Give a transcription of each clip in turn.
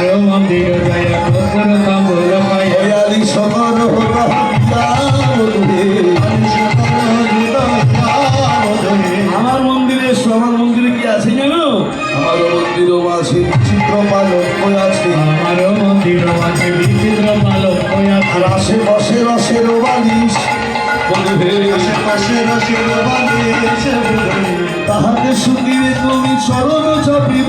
আমার মন্দির দয়া গোপুর কমল পায় দয়ালি সকল হতা আমার মন্দিরে আমার মন্দিরে কি আছে জানো? আমার মন্দির মাঝে চিত্র পালক আছে। আমার মন্দির মাঝে বিচিত্র পালক আছে। আর আশেপাশে রসের বালিশ। আশেপাশে রসের বালিশ। তুমি চরণ চাপিব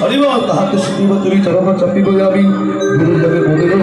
বারিশ তাহাকে শুনিব তুমি চরণ চাপিব আমি গুরুদেবের বারিশ